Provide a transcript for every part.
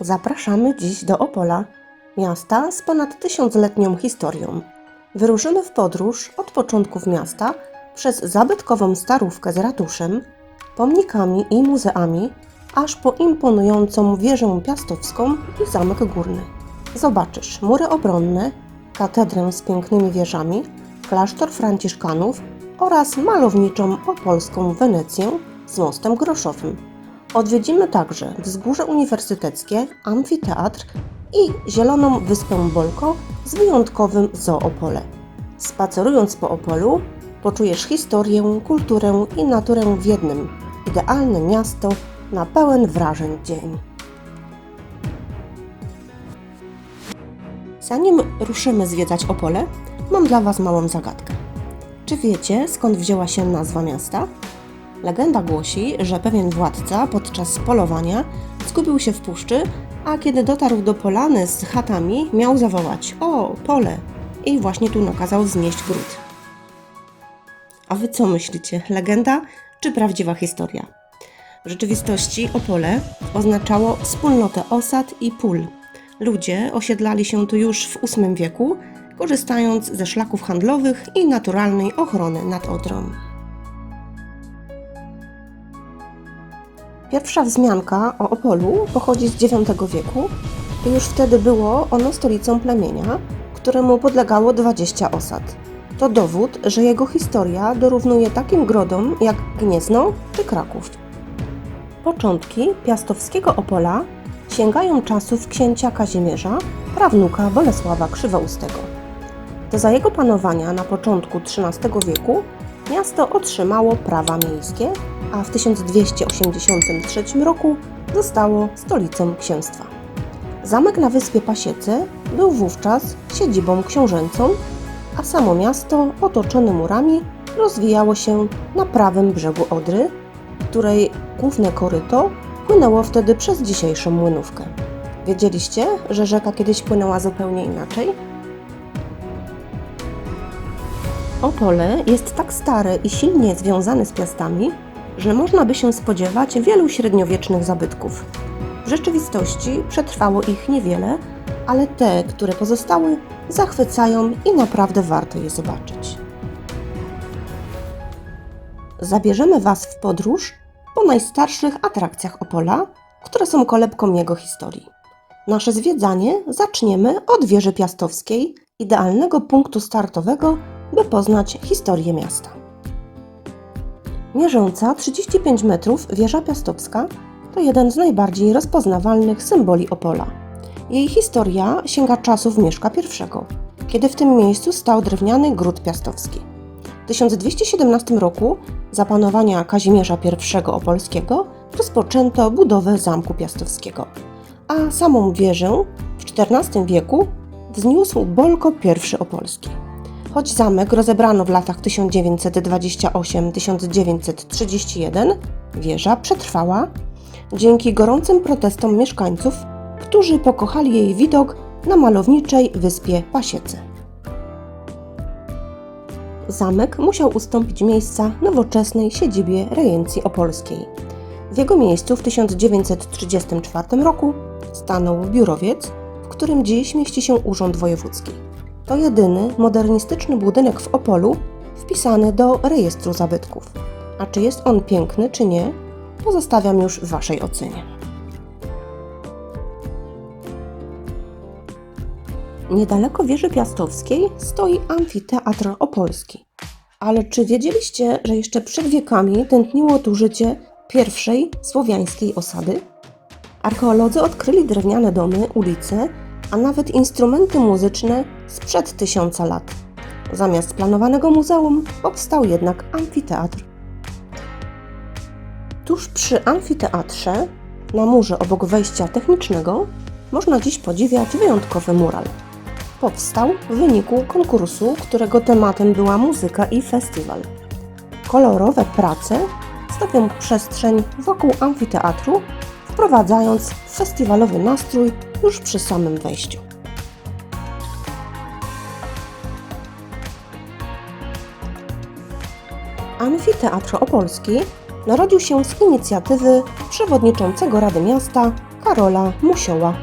Zapraszamy dziś do Opola, miasta z ponad tysiącletnią historią. Wyruszymy w podróż od początków miasta przez zabytkową starówkę z ratuszem, pomnikami i muzeami, aż po imponującą wieżę piastowską i zamek górny. Zobaczysz mury obronne, katedrę z pięknymi wieżami, klasztor franciszkanów oraz malowniczą opolską Wenecję z mostem groszowym. Odwiedzimy także wzgórze uniwersyteckie, amfiteatr i zieloną wyspę Bolko z wyjątkowym zoopole. Spacerując po Opolu, poczujesz historię, kulturę i naturę w jednym. Idealne miasto na pełen wrażeń dzień. Zanim ruszymy zwiedzać Opole, mam dla Was małą zagadkę. Czy wiecie, skąd wzięła się nazwa miasta? Legenda głosi, że pewien władca podczas polowania zgubił się w puszczy, a kiedy dotarł do polany z chatami, miał zawołać: O, pole! I właśnie tu nakazał wznieść gród. A wy co myślicie? Legenda czy prawdziwa historia? W rzeczywistości Opole oznaczało wspólnotę osad i pól. Ludzie osiedlali się tu już w VIII wieku, korzystając ze szlaków handlowych i naturalnej ochrony nad Odrą. Pierwsza wzmianka o Opolu pochodzi z IX wieku i już wtedy było ono stolicą plemienia, któremu podlegało 20 osad. To dowód, że jego historia dorównuje takim grodom jak Gniezno czy Kraków. Początki piastowskiego Opola sięgają czasów księcia Kazimierza, prawnuka Bolesława Krzywoustego. To za jego panowania na początku XIII wieku miasto otrzymało prawa miejskie, a w 1283 roku zostało stolicą księstwa. Zamek na wyspie Pasiece był wówczas siedzibą książęcą, a samo miasto otoczone murami rozwijało się na prawym brzegu Odry, której główne koryto płynęło wtedy przez dzisiejszą młynówkę. Wiedzieliście, że rzeka kiedyś płynęła zupełnie inaczej? Opole jest tak stare i silnie związane z piastami, że można by się spodziewać wielu średniowiecznych zabytków. W rzeczywistości przetrwało ich niewiele, ale te, które pozostały, zachwycają i naprawdę warto je zobaczyć. Zabierzemy Was w podróż po najstarszych atrakcjach Opola, które są kolebką jego historii. Nasze zwiedzanie zaczniemy od wieży piastowskiej, idealnego punktu startowego, by poznać historię miasta. Mierząca 35 metrów wieża piastowska to jeden z najbardziej rozpoznawalnych symboli Opola. Jej historia sięga czasów Mieszka I, kiedy w tym miejscu stał drewniany gród piastowski. W 1217 roku za panowania Kazimierza I Opolskiego rozpoczęto budowę Zamku Piastowskiego, a samą wieżę w XIV wieku wzniósł Bolko I Opolski. Choć zamek rozebrano w latach 1928-1931, wieża przetrwała dzięki gorącym protestom mieszkańców, którzy pokochali jej widok na malowniczej wyspie Pasiece. Zamek musiał ustąpić miejsca nowoczesnej siedzibie rejencji opolskiej. W jego miejscu w 1934 roku stanął biurowiec, w którym dziś mieści się Urząd Wojewódzki. To jedyny modernistyczny budynek w Opolu wpisany do rejestru zabytków. A czy jest on piękny, czy nie, pozostawiam już w Waszej ocenie. Niedaleko wieży piastowskiej stoi amfiteatr opolski. Ale czy wiedzieliście, że jeszcze przed wiekami tętniło tu życie pierwszej słowiańskiej osady? Archeolodzy odkryli drewniane domy, ulice, a nawet instrumenty muzyczne sprzed tysiąca lat. Zamiast planowanego muzeum powstał jednak amfiteatr. Tuż przy amfiteatrze, na murze obok wejścia technicznego, można dziś podziwiać wyjątkowy mural. Powstał w wyniku konkursu, którego tematem była muzyka i festiwal. Kolorowe prace stawią przestrzeń wokół amfiteatru, wprowadzając festiwalowy nastrój już przy samym wejściu. Amfiteatr Opolski narodził się z inicjatywy przewodniczącego Rady Miasta Karola Musioła,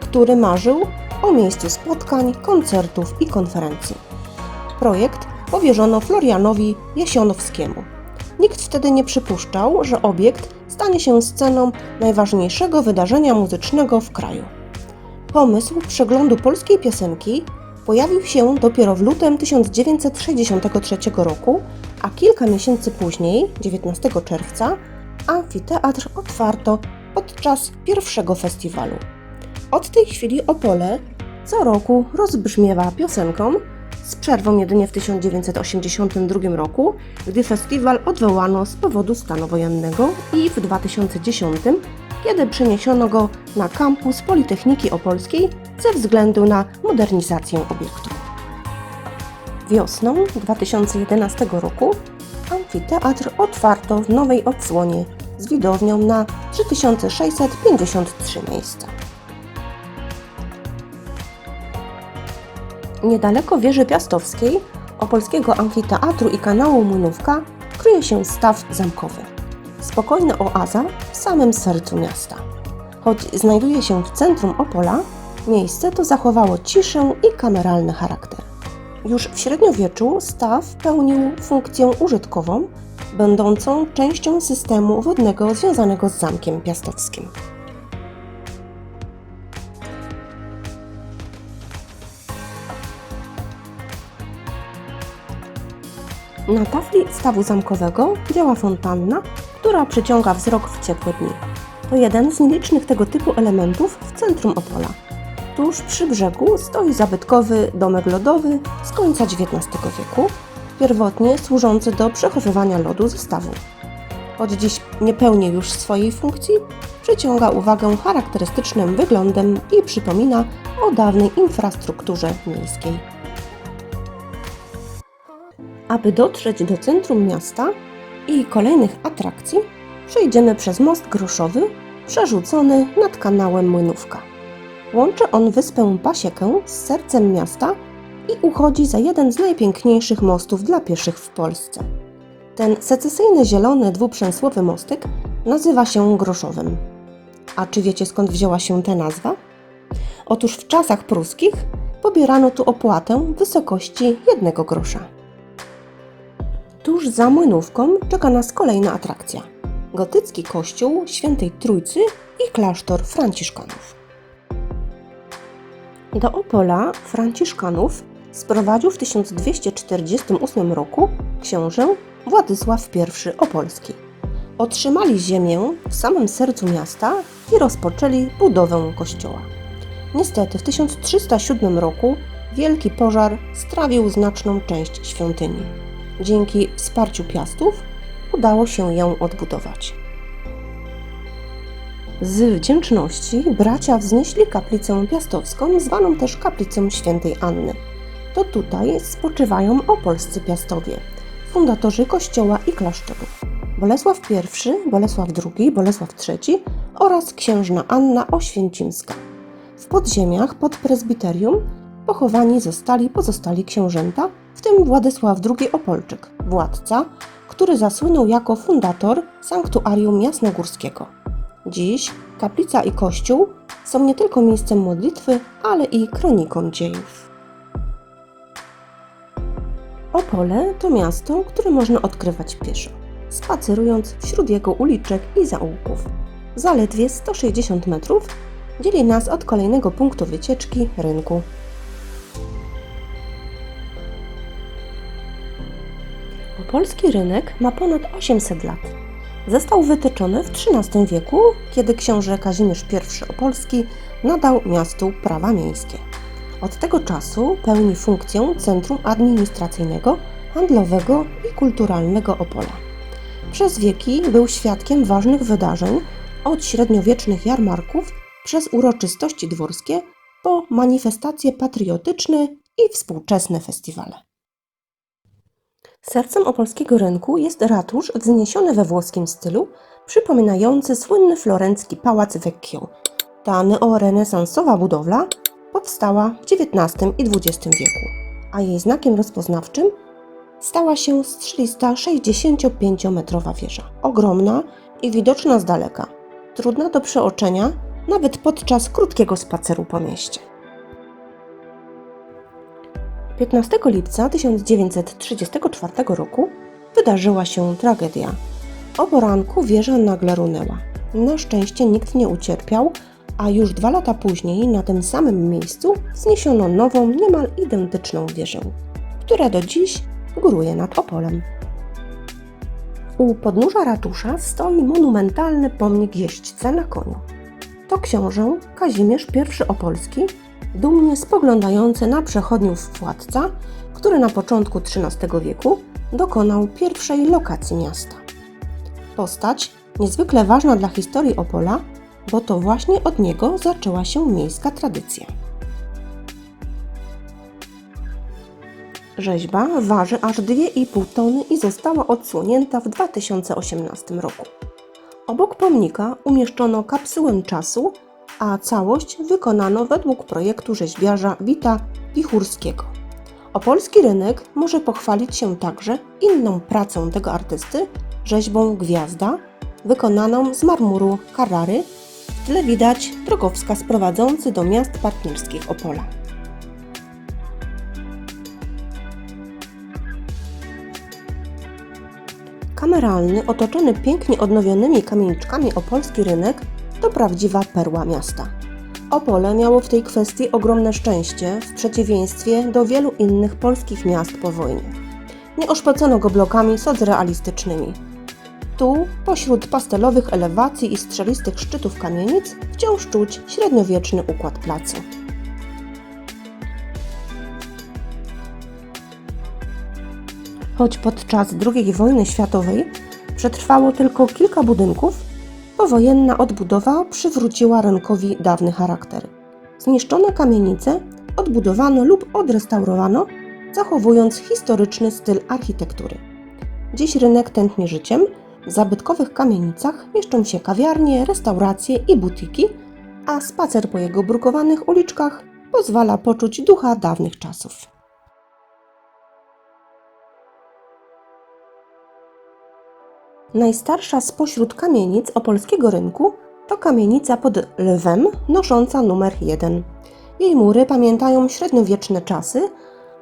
który marzył o miejscu spotkań, koncertów i konferencji. Projekt powierzono Florianowi Jesionowskiemu. Nikt wtedy nie przypuszczał, że obiekt stanie się sceną najważniejszego wydarzenia muzycznego w kraju. Pomysł przeglądu polskiej piosenki pojawił się dopiero w lutym 1963 roku, a kilka miesięcy później, 19 czerwca, amfiteatr otwarto podczas pierwszego festiwalu. Od tej chwili Opole co roku rozbrzmiewa piosenką, z przerwą jedynie w 1982 roku, gdy festiwal odwołano z powodu stanu wojennego i w 2010, kiedy przeniesiono go na kampus Politechniki Opolskiej ze względu na modernizację obiektu. Wiosną 2011 roku amfiteatr otwarto w nowej odsłonie z widownią na 3653 miejsca. Niedaleko wieży piastowskiej, opolskiego amfiteatru i kanału Młynówka kryje się staw zamkowy. Spokojna oaza w samym sercu miasta. Choć znajduje się w centrum Opola, miejsce to zachowało ciszę i kameralny charakter. Już w średniowieczu staw pełnił funkcję użytkową, będącą częścią systemu wodnego związanego z zamkiem piastowskim. Na tafli stawu zamkowego działa fontanna, która przyciąga wzrok w ciepłe dni. To jeden z nielicznych tego typu elementów w centrum Opola. Tuż przy brzegu stoi zabytkowy domek lodowy z końca XIX wieku, pierwotnie służący do przechowywania lodu ze stawu. Choć dziś nie pełni już swojej funkcji, przyciąga uwagę charakterystycznym wyglądem i przypomina o dawnej infrastrukturze miejskiej. Aby dotrzeć do centrum miasta i kolejnych atrakcji, przejdziemy przez most groszowy przerzucony nad kanałem Młynówka. Łączy on wyspę Pasiekę z sercem miasta i uchodzi za jeden z najpiękniejszych mostów dla pieszych w Polsce. Ten secesyjny zielony dwuprzęsłowy mostek nazywa się groszowym. A czy wiecie skąd wzięła się ta nazwa? Otóż w czasach pruskich pobierano tu opłatę w wysokości jednego grosza. Tuż za młynówką czeka nas kolejna atrakcja. Gotycki kościół Świętej Trójcy i klasztor Franciszkanów. Do Opola Franciszkanów sprowadził w 1248 roku książę Władysław I Opolski. Otrzymali ziemię w samym sercu miasta i rozpoczęli budowę kościoła. Niestety w 1307 roku wielki pożar strawił znaczną część świątyni. Dzięki wsparciu piastów udało się ją odbudować. Z wdzięczności bracia wznieśli kaplicę piastowską, zwaną też kaplicą świętej Anny. To tutaj spoczywają opolscy piastowie, fundatorzy kościoła i klasztoru. Bolesław I, Bolesław II, Bolesław III oraz księżna Anna Oświęcimska. W podziemiach pod prezbiterium pochowani zostali pozostali książęta, w tym Władysław II Opolczyk, władca, który zasłynął jako fundator sanktuarium jasnogórskiego. Dziś kaplica i kościół są nie tylko miejscem modlitwy, ale i kroniką dziejów. Opole to miasto, które można odkrywać pieszo, spacerując wśród jego uliczek i zaułków. Zaledwie 160 metrów dzieli nas od kolejnego punktu wycieczki rynku. Opolski rynek ma ponad 800 lat. Został wytyczony w XIII wieku, kiedy książę Kazimierz I Opolski nadał miastu prawa miejskie. Od tego czasu pełni funkcję centrum administracyjnego, handlowego i kulturalnego Opola. Przez wieki był świadkiem ważnych wydarzeń, od średniowiecznych jarmarków przez uroczystości dworskie po manifestacje patriotyczne i współczesne festiwale. Sercem opolskiego rynku jest ratusz wzniesiony we włoskim stylu, przypominający słynny florencki pałac Vecchio. Ta neorenesansowa budowla powstała w XIX i XX wieku, a jej znakiem rozpoznawczym stała się strzelista 65-metrowa wieża. Ogromna i widoczna z daleka, trudna do przeoczenia nawet podczas krótkiego spaceru po mieście. 15 lipca 1934 roku wydarzyła się tragedia. O poranku wieża nagle runęła. Na szczęście nikt nie ucierpiał, a już dwa lata później na tym samym miejscu wzniesiono nową, niemal identyczną wieżę, która do dziś góruje nad Opolem. U podnóża ratusza stoi monumentalny pomnik jeźdźca na koniu. To książę Kazimierz I Opolski, dumnie spoglądający na przechodniów władca, który na początku XIII wieku dokonał pierwszej lokacji miasta. Postać niezwykle ważna dla historii Opola, bo to właśnie od niego zaczęła się miejska tradycja. Rzeźba waży aż 2,5 tony i została odsłonięta w 2018 roku. Obok pomnika umieszczono kapsułę czasu, a całość wykonano według projektu rzeźbiarza Wita Pichurskiego. Opolski rynek może pochwalić się także inną pracą tego artysty, rzeźbą Gwiazda, wykonaną z marmuru Carrary. W tle widać drogowskaz prowadzący do miast partnerskich Opola. Kameralny, otoczony pięknie odnowionymi kamieniczkami opolski rynek to prawdziwa perła miasta. Opole miało w tej kwestii ogromne szczęście w przeciwieństwie do wielu innych polskich miast po wojnie. Nie oszpecono go blokami socrealistycznymi. Tu, pośród pastelowych elewacji i strzelistych szczytów kamienic, wciąż czuć średniowieczny układ placu. Choć podczas II wojny światowej przetrwało tylko kilka budynków, powojenna odbudowa przywróciła rynkowi dawny charakter. Zniszczone kamienice odbudowano lub odrestaurowano, zachowując historyczny styl architektury. Dziś rynek tętni życiem. W zabytkowych kamienicach mieszczą się kawiarnie, restauracje i butiki, a spacer po jego brukowanych uliczkach pozwala poczuć ducha dawnych czasów. Najstarsza spośród kamienic opolskiego rynku to kamienica pod Lwem, nosząca numer 1. Jej mury pamiętają średniowieczne czasy,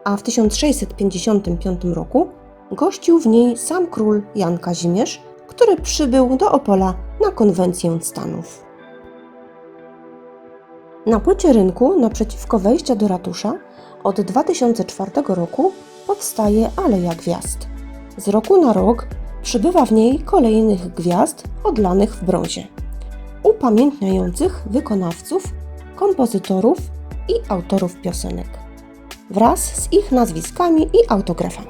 a w 1655 roku gościł w niej sam król Jan Kazimierz, który przybył do Opola na konwencję Stanów. Na płycie rynku naprzeciwko wejścia do ratusza od 2004 roku powstaje Aleja Gwiazd. Z roku na rok przybywa w niej kolejnych gwiazd odlanych w brązie, upamiętniających wykonawców, kompozytorów i autorów piosenek, wraz z ich nazwiskami i autografami.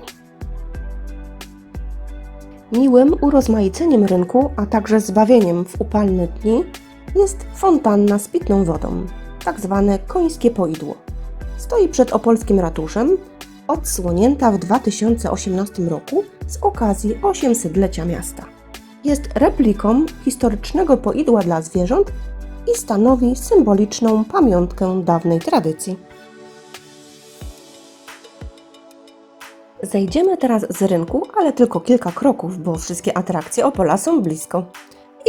Miłym urozmaiceniem rynku, a także zbawieniem w upalne dni jest fontanna z pitną wodą, tak zwane końskie poidło. Stoi przed opolskim ratuszem, odsłonięta w 2018 roku z okazji 800-lecia miasta. Jest repliką historycznego poidła dla zwierząt i stanowi symboliczną pamiątkę dawnej tradycji. Zejdziemy teraz z rynku, ale tylko kilka kroków, bo wszystkie atrakcje Opola są blisko.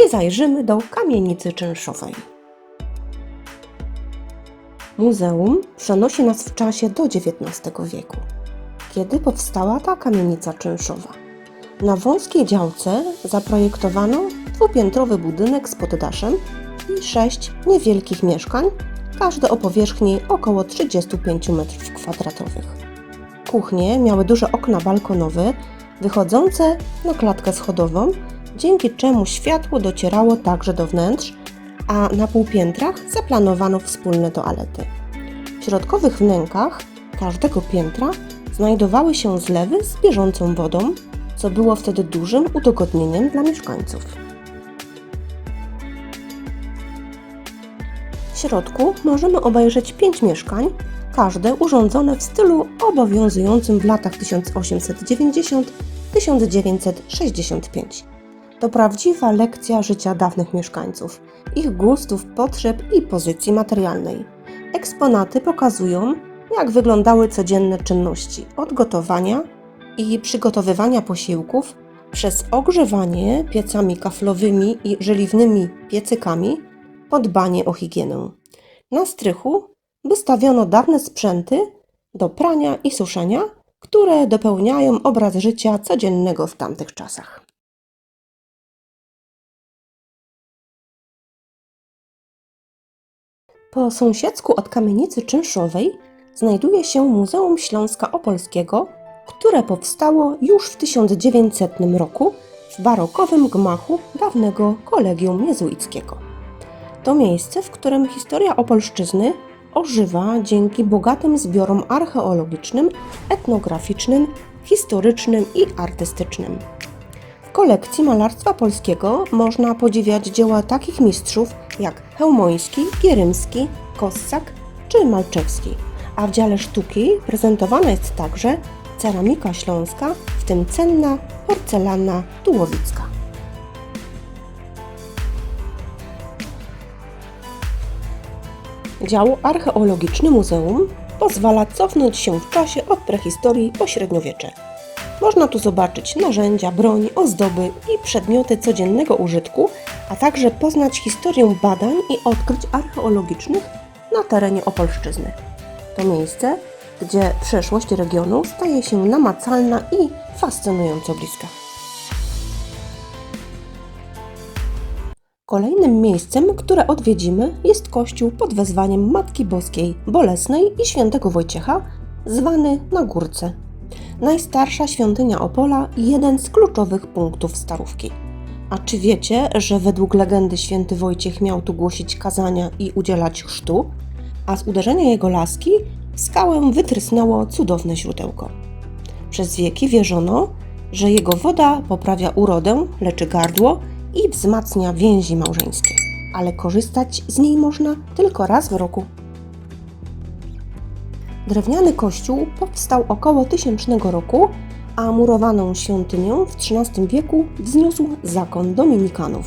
I zajrzymy do kamienicy czynszowej. Muzeum przenosi nas w czasie do XIX wieku, kiedy powstała ta kamienica czynszowa. Na wąskiej działce zaprojektowano dwupiętrowy budynek z poddaszem i sześć niewielkich mieszkań, każde o powierzchni około 35 m2. Kuchnie miały duże okna balkonowe wychodzące na klatkę schodową, dzięki czemu światło docierało także do wnętrz, a na półpiętrach zaplanowano wspólne toalety. W środkowych wnękach każdego piętra znajdowały się zlewy z bieżącą wodą, co było wtedy dużym udogodnieniem dla mieszkańców. W środku możemy obejrzeć pięć mieszkań, każde urządzone w stylu obowiązującym w latach 1890-1965. To prawdziwa lekcja życia dawnych mieszkańców, ich gustów, potrzeb i pozycji materialnej. Eksponaty pokazują, jak wyglądały codzienne czynności od gotowania i przygotowywania posiłków przez ogrzewanie piecami kaflowymi i żeliwnymi piecykami, o dbanie o higienę. Na strychu wystawiono dawne sprzęty do prania i suszenia, które dopełniają obraz życia codziennego w tamtych czasach. Po sąsiedzku od kamienicy czynszowej znajduje się Muzeum Śląska Opolskiego, które powstało już w 1900 roku w barokowym gmachu dawnego kolegium jezuickiego. To miejsce, w którym historia Opolszczyzny ożywa dzięki bogatym zbiorom archeologicznym, etnograficznym, historycznym i artystycznym. W kolekcji malarstwa polskiego można podziwiać dzieła takich mistrzów jak Chełmoński, Gierymski, Kossak czy Malczewski, a w dziale sztuki prezentowana jest także ceramika śląska, w tym cenna porcelana tułowicka. Dział archeologiczny muzeum pozwala cofnąć się w czasie od prehistorii po średniowiecze. Można tu zobaczyć narzędzia, broń, ozdoby i przedmioty codziennego użytku, a także poznać historię badań i odkryć archeologicznych na terenie Opolszczyzny. To miejsce, gdzie przeszłość regionu staje się namacalna i fascynująco bliska. Kolejnym miejscem, które odwiedzimy, jest kościół pod wezwaniem Matki Boskiej Bolesnej i Świętego Wojciecha, zwany na Górce. Najstarsza świątynia Opola i jeden z kluczowych punktów Starówki. A czy wiecie, że według legendy święty Wojciech miał tu głosić kazania i udzielać chrztu, a z uderzenia jego laski w skałę wytrysnęło cudowne źródełko. Przez wieki wierzono, że jego woda poprawia urodę, leczy gardło i wzmacnia więzi małżeńskie, ale korzystać z niej można tylko raz w roku. Drewniany kościół powstał około 1000 roku, a murowaną świątynię w XIII wieku wzniósł zakon dominikanów.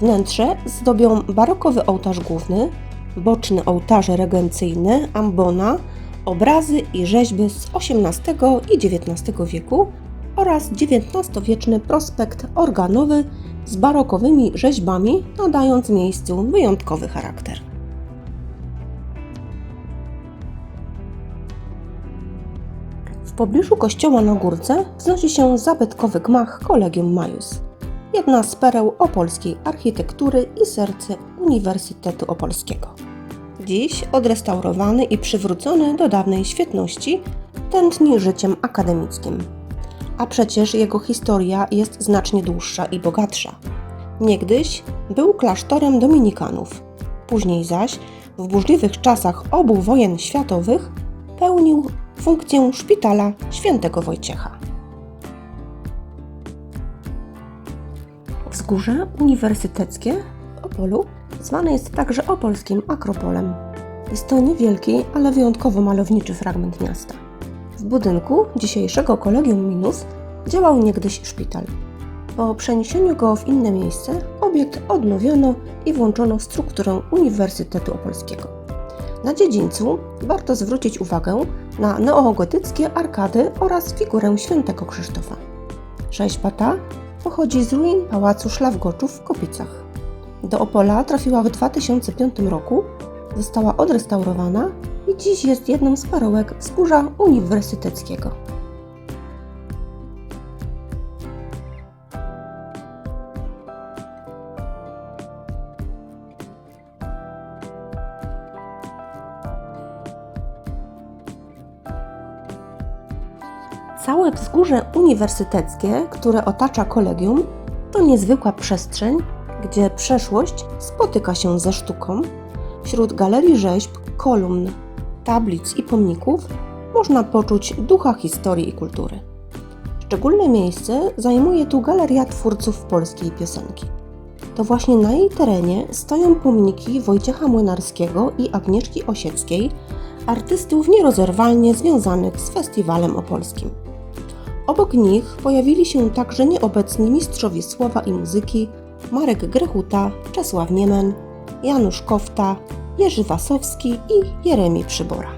Wnętrze zdobią barokowy ołtarz główny, boczne ołtarze regencyjne, ambona, obrazy i rzeźby z XVIII i XIX wieku oraz XIX-wieczny prospekt organowy z barokowymi rzeźbami, nadając miejscu wyjątkowy charakter. Pobliżu kościoła na górce wznosi się zabytkowy gmach Collegium Majus, jedna z pereł opolskiej architektury i serce Uniwersytetu Opolskiego. Dziś odrestaurowany i przywrócony do dawnej świetności, tętni życiem akademickim. A przecież jego historia jest znacznie dłuższa i bogatsza. Niegdyś był klasztorem dominikanów, później zaś, w burzliwych czasach obu wojen światowych, pełnił funkcję szpitala świętego Wojciecha. Wzgórze uniwersyteckie w Opolu zwane jest także opolskim Akropolem. Jest to niewielki, ale wyjątkowo malowniczy fragment miasta. W budynku dzisiejszego Kolegium Minus działał niegdyś szpital. Po przeniesieniu go w inne miejsce, obiekt odnowiono i włączono w strukturę Uniwersytetu Opolskiego. Na dziedzińcu warto zwrócić uwagę na neogotyckie arkady oraz figurę świętego Krzysztofa. Rzeźba pochodzi z ruin pałacu Szlawgoczów w Kopicach. Do Opola trafiła w 2005 roku, została odrestaurowana i dziś jest jedną z perełek wzgórza uniwersyteckiego. Całe wzgórze uniwersyteckie, które otacza kolegium, to niezwykła przestrzeń, gdzie przeszłość spotyka się ze sztuką. Wśród galerii rzeźb, kolumn, tablic i pomników można poczuć ducha historii i kultury. Szczególne miejsce zajmuje tu Galeria Twórców Polskiej Piosenki. To właśnie na jej terenie stoją pomniki Wojciecha Młynarskiego i Agnieszki Osieckiej, artystów nierozerwalnie związanych z Festiwalem Opolskim. Obok nich pojawili się także nieobecni mistrzowie słowa i muzyki Marek Grechuta, Czesław Niemen, Janusz Kofta, Jerzy Wasowski i Jeremi Przybora.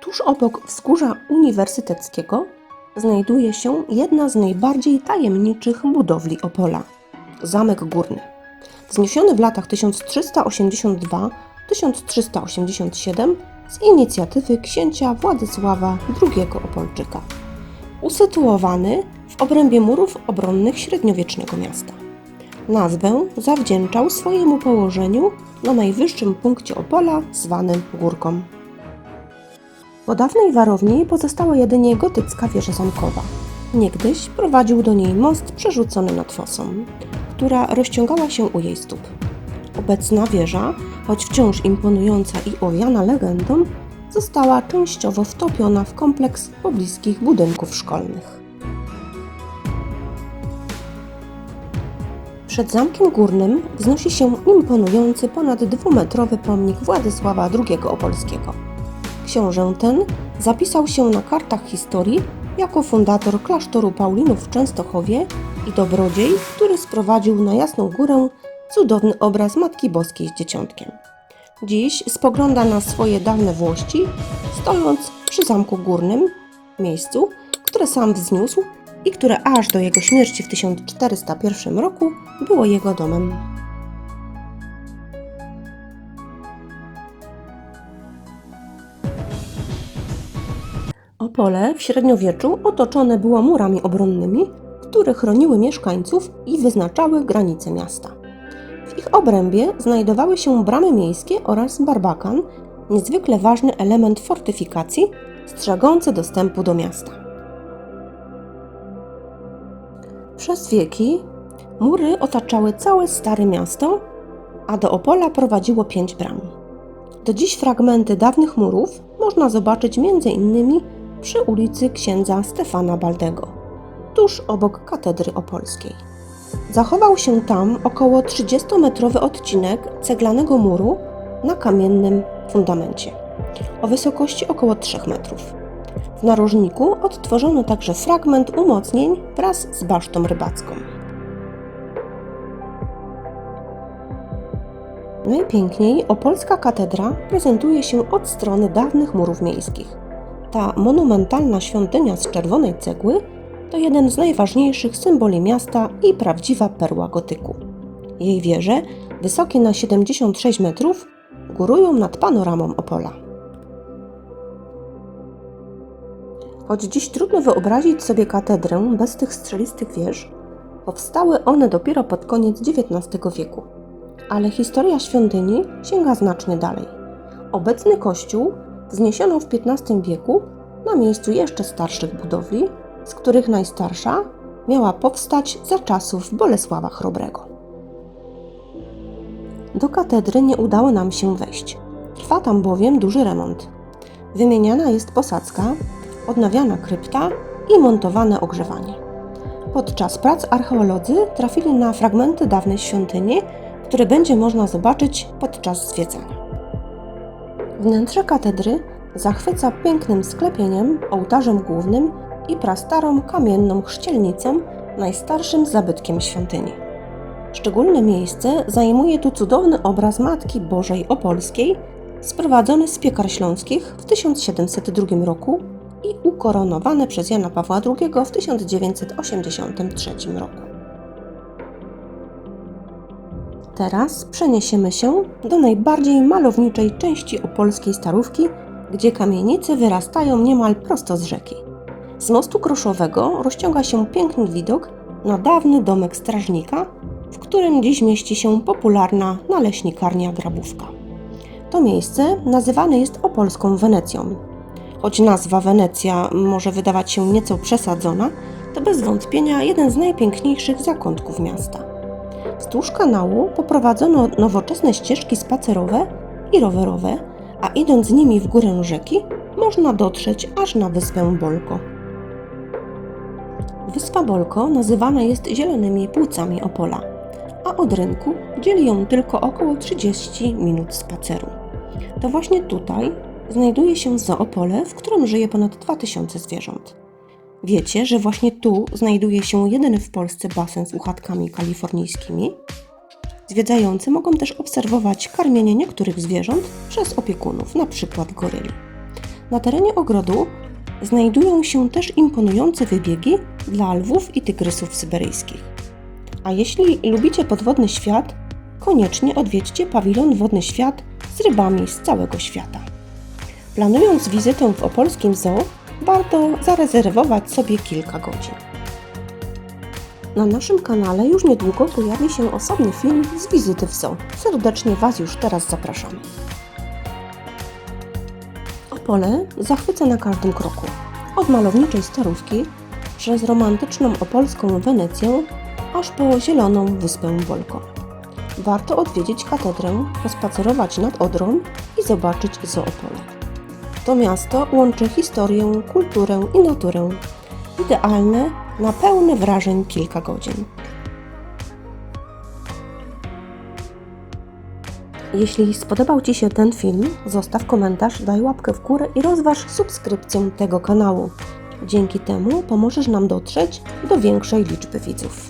Tuż obok wzgórza uniwersyteckiego znajduje się jedna z najbardziej tajemniczych budowli Opola Zamek Górny. Wzniesiony w latach 1382-1387 z inicjatywy księcia Władysława II Opolczyka. Usytuowany w obrębie murów obronnych średniowiecznego miasta. Nazwę zawdzięczał swojemu położeniu na najwyższym punkcie Opola, zwanym Górką. Po dawnej warowni pozostała jedynie gotycka wieża zamkowa. Niegdyś prowadził do niej most przerzucony nad fosą, która rozciągała się u jej stóp. Obecna wieża, choć wciąż imponująca i owiana legendą, została częściowo wtopiona w kompleks pobliskich budynków szkolnych. Przed Zamkiem Górnym wznosi się imponujący ponad dwumetrowy pomnik Władysława II Opolskiego. Książę ten zapisał się na kartach historii jako fundator klasztoru Paulinów w Częstochowie i dobrodziej, który sprowadził na Jasną Górę cudowny obraz Matki Boskiej z Dzieciątkiem. Dziś spogląda na swoje dawne włości, stojąc przy Zamku Górnym, miejscu, które sam wzniósł i które aż do jego śmierci w 1401 roku było jego domem. Opole w średniowieczu otoczone było murami obronnymi, które chroniły mieszkańców i wyznaczały granice miasta. W ich obrębie znajdowały się bramy miejskie oraz barbakan, niezwykle ważny element fortyfikacji strzegący dostępu do miasta. Przez wieki mury otaczały całe stare miasto, a do Opola prowadziło pięć bram. Do dziś fragmenty dawnych murów można zobaczyć m.in. przy ulicy księdza Stefana Baldego, tuż obok katedry opolskiej. Zachował się tam około 30-metrowy odcinek ceglanego muru na kamiennym fundamencie o wysokości około 3 metrów. W narożniku odtworzono także fragment umocnień wraz z basztą rybacką. Najpiękniej opolska katedra prezentuje się od strony dawnych murów miejskich. Ta monumentalna świątynia z czerwonej cegły to jeden z najważniejszych symboli miasta i prawdziwa perła gotyku. Jej wieże, wysokie na 76 metrów, górują nad panoramą Opola. Choć dziś trudno wyobrazić sobie katedrę bez tych strzelistych wież, powstały one dopiero pod koniec XIX wieku. Ale historia świątyni sięga znacznie dalej. Obecny kościół wzniesiono w XV wieku na miejscu jeszcze starszych budowli, z których najstarsza miała powstać za czasów Bolesława Chrobrego. Do katedry nie udało nam się wejść. Trwa tam bowiem duży remont. Wymieniana jest posadzka, odnawiana krypta i montowane ogrzewanie. Podczas prac archeolodzy trafili na fragmenty dawnej świątyni, które będzie można zobaczyć podczas zwiedzania. Wnętrze katedry zachwyca pięknym sklepieniem, ołtarzem głównym i prastarą kamienną chrzcielnicą, najstarszym zabytkiem świątyni. Szczególne miejsce zajmuje tu cudowny obraz Matki Bożej Opolskiej, sprowadzony z piekar śląskich w 1702 roku i ukoronowany przez Jana Pawła II w 1983 roku. Teraz przeniesiemy się do najbardziej malowniczej części opolskiej starówki, gdzie kamienice wyrastają niemal prosto z rzeki. Z mostu kroszowego rozciąga się piękny widok na dawny domek strażnika, w którym dziś mieści się popularna naleśnikarnia Grabówka. To miejsce nazywane jest opolską Wenecją. Choć nazwa Wenecja może wydawać się nieco przesadzona, to bez wątpienia jeden z najpiękniejszych zakątków miasta. Wzdłuż kanału poprowadzono nowoczesne ścieżki spacerowe i rowerowe, a idąc nimi w górę rzeki, można dotrzeć aż na wyspę Bolko. Wyspa Bolko nazywana jest zielonymi płucami Opola, a od rynku dzieli ją tylko około 30 minut spaceru. To właśnie tutaj znajduje się zoopole, w którym żyje ponad 2000 zwierząt. Wiecie, że właśnie tu znajduje się jedyny w Polsce basen z uchatkami kalifornijskimi? Zwiedzający mogą też obserwować karmienie niektórych zwierząt przez opiekunów, np. goryli. Na terenie ogrodu znajdują się też imponujące wybiegi dla lwów i tygrysów syberyjskich. A jeśli lubicie podwodny świat, koniecznie odwiedźcie pawilon Wodny Świat z rybami z całego świata. Planując wizytę w opolskim zoo, warto zarezerwować sobie kilka godzin. Na naszym kanale już niedługo pojawi się osobny film z wizyty w zoo. Serdecznie Was już teraz zapraszamy. Opole zachwyca na każdym kroku. Od malowniczej starówki, przez romantyczną opolską Wenecję, aż po zieloną wyspę Bolko. Warto odwiedzić katedrę, pospacerować nad Odrą i zobaczyć Zoopole. To miasto łączy historię, kulturę i naturę. Idealne na pełne wrażeń kilka godzin. Jeśli spodobał Ci się ten film, zostaw komentarz, daj łapkę w górę i rozważ subskrypcję tego kanału. Dzięki temu pomożesz nam dotrzeć do większej liczby widzów.